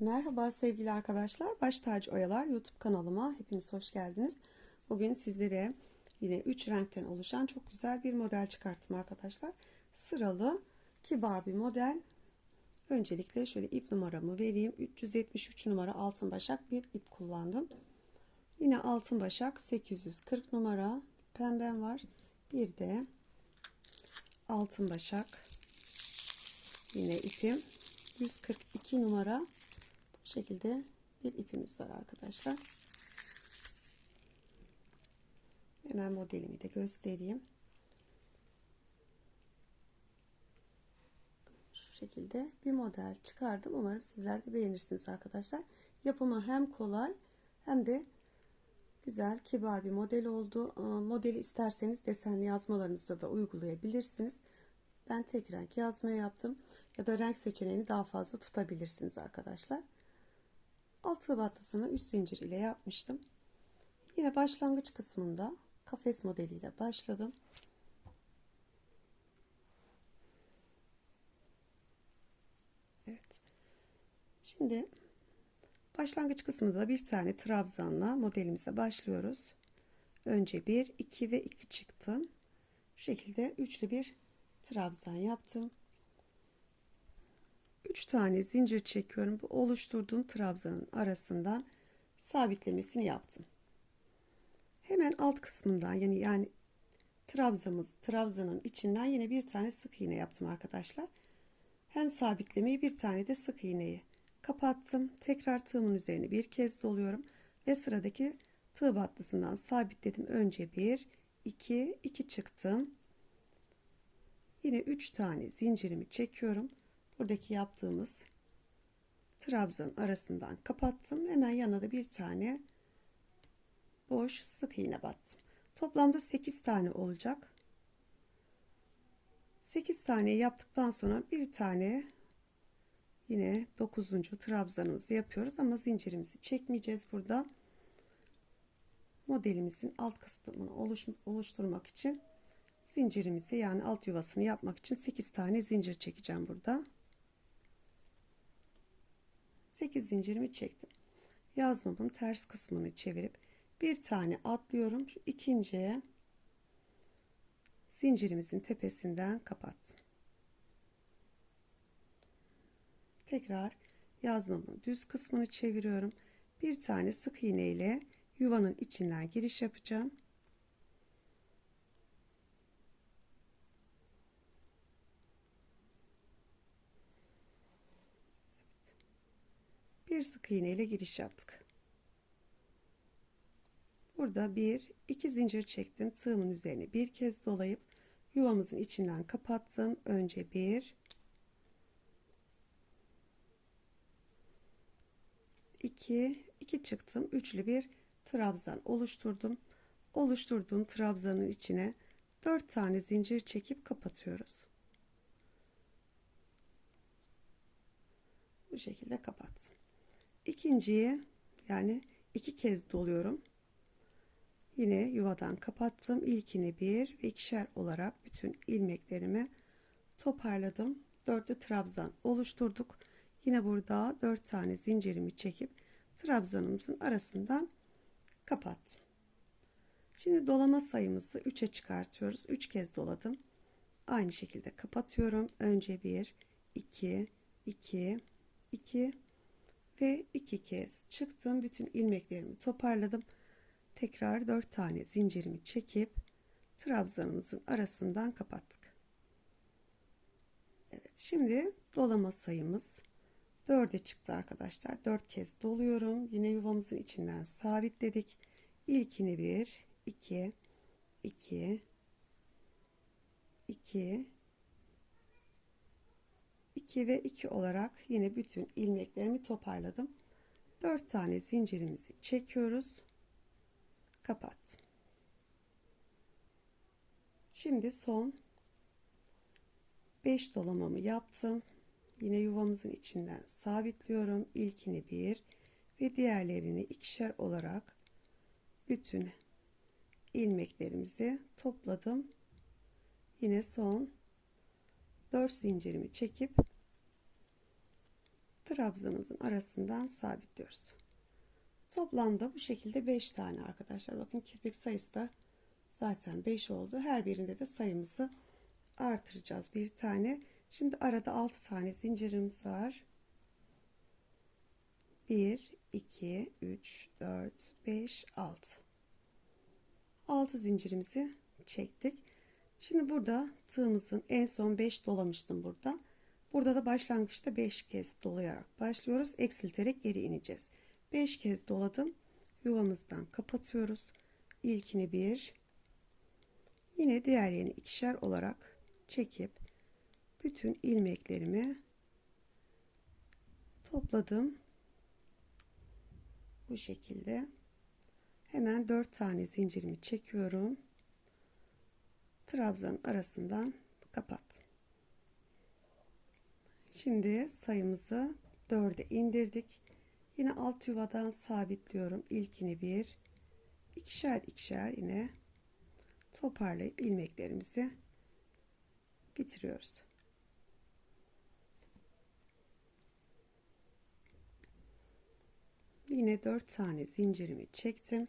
Merhaba sevgili arkadaşlar. Baş Tacı Oyalar YouTube kanalıma hepiniz hoş geldiniz. Bugün sizlere yine 3 renkten oluşan çok güzel bir model çıkarttım arkadaşlar. Sıralı kibar bir model. Öncelikle şöyle ip numaramı vereyim. 373 numara altın başak bir ip kullandım. Yine altın başak 840 numara pembem var. Bir de altın başak yine ipim 142 numara bu şekilde bir ipimiz var arkadaşlar. Hemen modelimi de göstereyim. Şu şekilde bir model çıkardım. Umarım sizler de beğenirsiniz arkadaşlar. Yapımı hem kolay hem de güzel kibar bir model oldu. Modeli isterseniz desenli yazmalarınızda da uygulayabilirsiniz. Ben tek renk yazma yaptım. Ya da renk seçeneğini daha fazla tutabilirsiniz arkadaşlar. Altı battısını 3 zincir ile yapmıştım. Yine başlangıç kısmında kafes modeliyle başladım. Evet. Şimdi başlangıç kısmında da bir tane trabzanla modelimize başlıyoruz. Önce 1, 2 ve 2 çıktım. Şu şekilde üçlü bir trabzan yaptım. 3 tane zincir çekiyorum. Bu oluşturduğum trabzanın arasından sabitlemesini yaptım. Hemen alt kısmından yani yani trabzamız trabzanın içinden yine bir tane sık iğne yaptım arkadaşlar. Hem sabitlemeyi bir tane de sık iğneyi kapattım. Tekrar tığımın üzerine bir kez doluyorum ve sıradaki tığ battısından sabitledim. Önce 1 2 2 çıktım. Yine 3 tane zincirimi çekiyorum buradaki yaptığımız trabzan arasından kapattım. Hemen yanına da bir tane boş sık iğne battım. Toplamda 8 tane olacak. 8 tane yaptıktan sonra bir tane yine 9. trabzanımızı yapıyoruz ama zincirimizi çekmeyeceğiz burada. Modelimizin alt kısmını oluş, oluşturmak için zincirimizi yani alt yuvasını yapmak için 8 tane zincir çekeceğim burada. 8 zincirimi çektim. Yazmamın ters kısmını çevirip bir tane atlıyorum. Şu ikinciye zincirimizin tepesinden kapattım. Tekrar yazmamın düz kısmını çeviriyorum. Bir tane sık iğne ile yuvanın içinden giriş yapacağım. Bir sık iğne ile giriş yaptık. Burada bir iki zincir çektim. Tığımın üzerine bir kez dolayıp yuvamızın içinden kapattım. Önce bir iki iki çıktım. Üçlü bir trabzan oluşturdum. Oluşturduğum trabzanın içine dört tane zincir çekip kapatıyoruz. Bu şekilde kapattım ikinciyi yani iki kez doluyorum. Yine yuvadan kapattım. İlkini bir ve ikişer olarak bütün ilmeklerimi toparladım. Dörtlü trabzan oluşturduk. Yine burada dört tane zincirimi çekip trabzanımızın arasından kapattım. Şimdi dolama sayımızı 3'e çıkartıyoruz. 3 kez doladım. Aynı şekilde kapatıyorum. Önce 1, 2, 2, 2 ve iki kez çıktım bütün ilmeklerimi toparladım. Tekrar dört tane zincirimi çekip trabzanımızın arasından kapattık. Evet şimdi dolama sayımız 4'e çıktı arkadaşlar. 4 kez doluyorum. Yine yuvamızın içinden sabitledik. İlkini 1 2 2 2 2 ve 2 olarak yine bütün ilmeklerimi toparladım. 4 tane zincirimizi çekiyoruz. Kapattım. Şimdi son 5 dolamamı yaptım. Yine yuvamızın içinden sabitliyorum. İlkini bir ve diğerlerini ikişer olarak bütün ilmeklerimizi topladım. Yine son 4 zincirimi çekip trabzanımızın arasından sabitliyoruz. Toplamda bu şekilde 5 tane arkadaşlar. Bakın kirpik sayısı da zaten 5 oldu. Her birinde de sayımızı artıracağız. Bir tane. Şimdi arada 6 tane zincirimiz var. 1, 2, 3, 4, 5, 6. 6 zincirimizi çektik. Şimdi burada tığımızın en son 5 dolamıştım burada. Burada da başlangıçta 5 kez dolayarak başlıyoruz. Eksilterek geri ineceğiz. 5 kez doladım. Yuvamızdan kapatıyoruz. İlkini bir. Yine diğerlerini ikişer olarak çekip bütün ilmeklerimi topladım. Bu şekilde. Hemen 4 tane zincirimi çekiyorum. Trabzanın arasından kapattım. Şimdi sayımızı 4'e indirdik. Yine alt yuvadan sabitliyorum. İlkini bir, ikişer ikişer yine toparlayıp ilmeklerimizi bitiriyoruz. Yine 4 tane zincirimi çektim.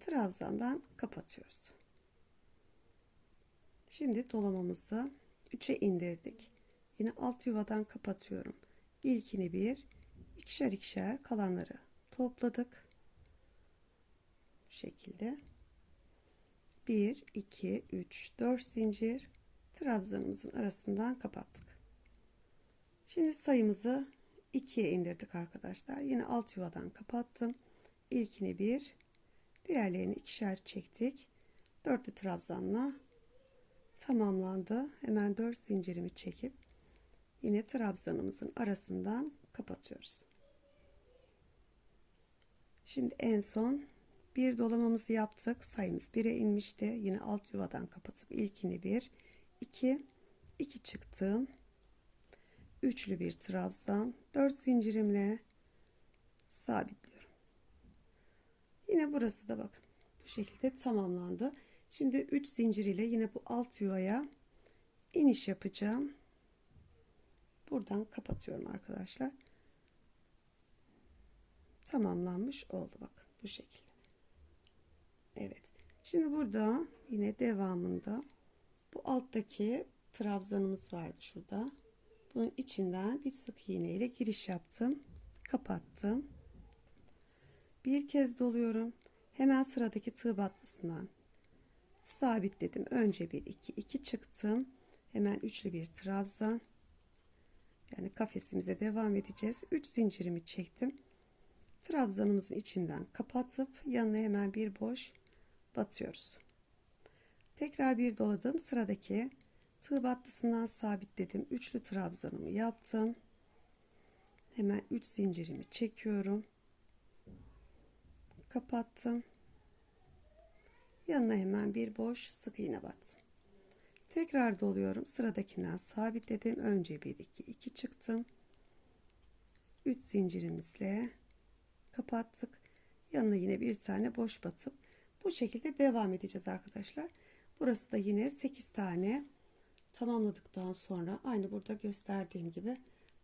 Trabzandan kapatıyoruz. Şimdi dolamamızı 3'e indirdik. Yine alt yuvadan kapatıyorum. İlkini bir, ikişer ikişer kalanları topladık. Bu şekilde. 1, 2, 3, 4 zincir trabzanımızın arasından kapattık. Şimdi sayımızı 2'ye indirdik arkadaşlar. Yine alt yuvadan kapattım. İlkini bir, diğerlerini ikişer çektik. Dörtlü trabzanla tamamlandı. Hemen 4 zincirimi çekip yine trabzanımızın arasından kapatıyoruz. Şimdi en son bir dolamamızı yaptık. Sayımız 1'e inmişti. Yine alt yuvadan kapatıp ilkini 1, 2, 2 çıktım. Üçlü bir trabzan, 4 zincirimle sabitliyorum. Yine burası da bakın bu şekilde tamamlandı. Şimdi 3 zincir ile yine bu alt yuvaya iniş yapacağım. Buradan kapatıyorum arkadaşlar. Tamamlanmış oldu bakın bu şekilde. Evet. Şimdi burada yine devamında bu alttaki trabzanımız vardı şurada. Bunun içinden bir sık iğne ile giriş yaptım. Kapattım. Bir kez doluyorum. Hemen sıradaki tığ battısından sabitledim. Önce bir iki iki çıktım. Hemen üçlü bir trabzan. Yani kafesimize devam edeceğiz. 3 zincirimi çektim. Trabzanımızın içinden kapatıp yanına hemen bir boş batıyoruz. Tekrar bir doladım. Sıradaki tığ battısından sabitledim. Üçlü trabzanımı yaptım. Hemen 3 zincirimi çekiyorum. Kapattım. Yanına hemen bir boş sık iğne battım. Tekrar doluyorum. Sıradakinden sabitledim. Önce 1 2 2 çıktım. 3 zincirimizle kapattık. Yanına yine bir tane boş batıp bu şekilde devam edeceğiz arkadaşlar. Burası da yine 8 tane tamamladıktan sonra aynı burada gösterdiğim gibi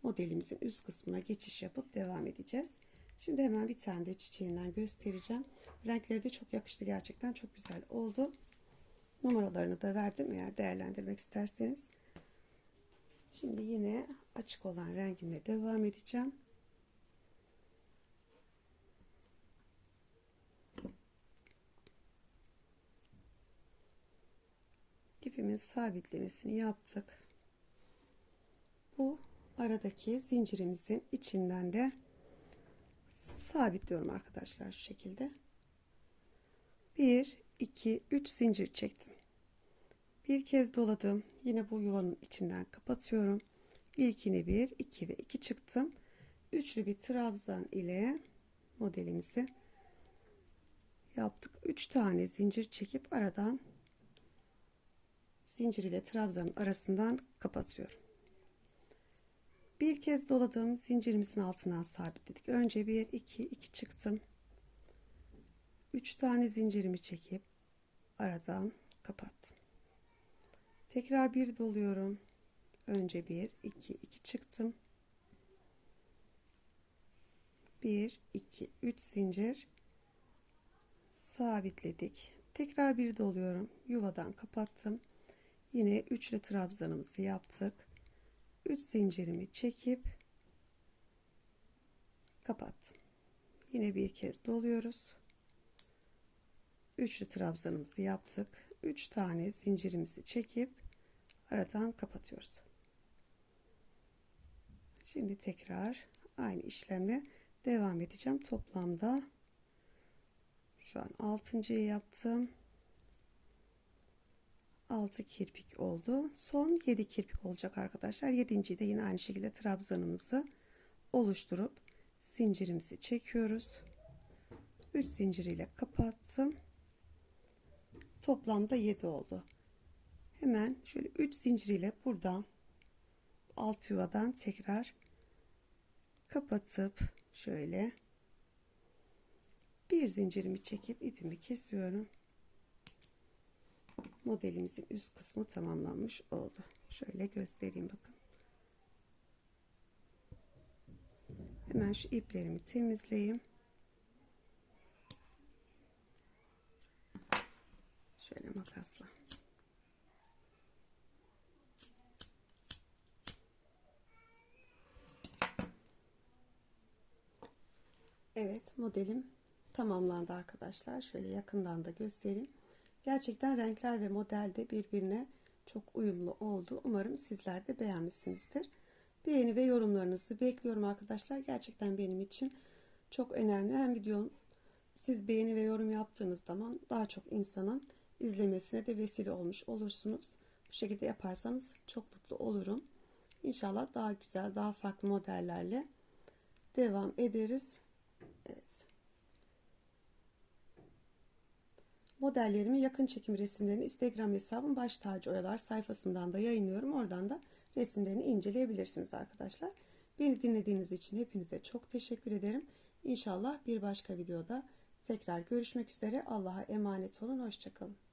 modelimizin üst kısmına geçiş yapıp devam edeceğiz. Şimdi hemen bir tane de çiçeğinden göstereceğim. Renkleri de çok yakıştı gerçekten çok güzel oldu. Numaralarını da verdim eğer değerlendirmek isterseniz. Şimdi yine açık olan rengimle devam edeceğim. ipimin sabitlemesini yaptık. Bu aradaki zincirimizin içinden de sabitliyorum arkadaşlar şu şekilde. 1 2 3 zincir çektim. Bir kez doladım. Yine bu yuvanın içinden kapatıyorum. İlkini 1 2 ve 2 çıktım. Üçlü bir trabzan ile modelimizi yaptık. 3 tane zincir çekip aradan zincir ile trabzanın arasından kapatıyorum. Bir kez doladım. Zincirimizin altından sabitledik. Önce 1 2 2 çıktım. 3 tane zincirimi çekip aradan kapattım. Tekrar bir doluyorum. Önce 1 2 2 çıktım. 1 2 3 zincir sabitledik tekrar bir doluyorum yuvadan kapattım yine üçlü trabzanımızı yaptık 3 zincirimi çekip kapattım. Yine bir kez doluyoruz. Üçlü trabzanımızı yaptık. 3 tane zincirimizi çekip aradan kapatıyoruz. Şimdi tekrar aynı işlemle devam edeceğim. Toplamda şu an 6. yaptım 6 kirpik oldu. Son 7 kirpik olacak arkadaşlar. 7. de yine aynı şekilde trabzanımızı oluşturup zincirimizi çekiyoruz. 3 zincir ile kapattım. Toplamda 7 oldu. Hemen şöyle 3 zincir ile buradan alt yuvadan tekrar kapatıp şöyle bir zincirimi çekip ipimi kesiyorum modelimizin üst kısmı tamamlanmış oldu şöyle göstereyim bakın hemen şu iplerimi temizleyeyim şöyle makasla Evet modelim tamamlandı arkadaşlar. Şöyle yakından da göstereyim. Gerçekten renkler ve model de birbirine çok uyumlu oldu. Umarım sizler de beğenmişsinizdir. Beğeni ve yorumlarınızı bekliyorum arkadaşlar. Gerçekten benim için çok önemli. Hem videom siz beğeni ve yorum yaptığınız zaman daha çok insanın izlemesine de vesile olmuş olursunuz. Bu şekilde yaparsanız çok mutlu olurum. İnşallah daha güzel, daha farklı modellerle devam ederiz. Evet. Modellerimi yakın çekim resimlerini Instagram hesabım baş tacı oyalar sayfasından da yayınlıyorum. Oradan da resimlerini inceleyebilirsiniz arkadaşlar. Beni dinlediğiniz için hepinize çok teşekkür ederim. İnşallah bir başka videoda tekrar görüşmek üzere. Allah'a emanet olun. Hoşçakalın.